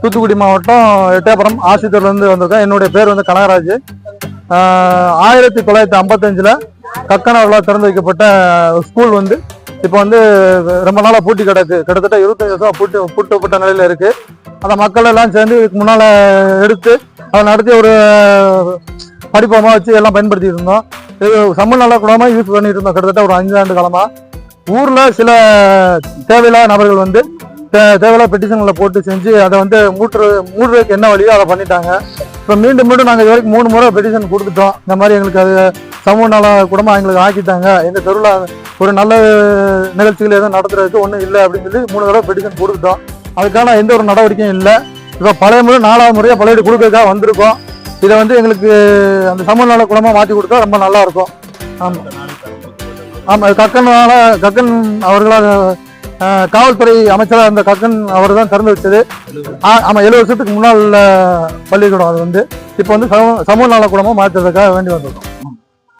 தூத்துக்குடி மாவட்டம் எட்டயபுரம் ஆசிரியர்லேருந்து வந்திருக்கேன். என்னுடைய பேர் வந்து கனகராஜ். ஆயிரத்தி தொள்ளாயிரத்தி ஐம்பத்தஞ்சில் கக்கனவர்களால் திறந்து வைக்கப்பட்ட ஸ்கூல் வந்து இப்போ வந்து ரொம்ப நாளாக பூட்டி கிடக்கு. கிட்டத்தட்ட இருபத்தஞ்சு வருஷம் பூட்டி பூட்டப்பட்ட நிலையில் இருக்குது அந்த மக்கள் எல்லாம் சேர்ந்து இதுக்கு முன்னால் எடுத்து அதை நடத்தி ஒரு படிப்பமாக வச்சு எல்லாம் பயன்படுத்திட்டு இருந்தோம். இது சமூக நல்ல குணமாக யூஸ் பண்ணிட்டு இருந்தோம். கிட்டத்தட்ட ஒரு அஞ்சு ஆண்டு காலமாக ஊரில் சில தேவையில்லாத நபர்கள் வந்து தேவையில்லாத பெட்டிஷன்களை போட்டு செஞ்சு அதை வந்து மூட்டுற மூடுறதுக்கு என்ன வழியோ அதை பண்ணிட்டாங்க. இப்போ மீண்டும் மீண்டும் நாங்கள் இது வரைக்கும் மூணு முறை பெட்டிஷன் கொடுத்துட்டோம். இந்த மாதிரி எங்களுக்கு அது சமூக நல குடும்பம் எங்களுக்கு ஆக்கிட்டாங்க. எங்கள் தெருவில் ஒரு நல்ல நிகழ்ச்சிகள் எதுவும் நடத்துறதுக்கு ஒன்றும் இல்லை அப்படின்னு சொல்லி மூணு தடவை பெட்டிஷன் கொடுத்துட்டோம். அதுக்கான எந்த ஒரு நடவடிக்கையும் இல்லை. இப்போ பழைய முறை நாலாவது முறையாக பழைய கொடுக்கறதுக்காக வந்திருக்கோம். இதை வந்து எங்களுக்கு அந்த சமூக நல குடும்பமாக மாற்றி கொடுத்தா ரொம்ப நல்லாயிருக்கும் ஆமாம் ஆமாம் கக்கனால் கக்கன் அவர்களால் காவல்துறை அமைச்சராக இருந்த கக்கன் அவர் தான் திறந்து வச்சது. ஆ- எழுபது வருஷத்துக்கு முன்னால் உள்ள பள்ளிக்கூடம் அது வந்து. இப்போ வந்து சமூக சமூக மாற்றுறதுக்காக வேண்டி வந்திருக்கோம்.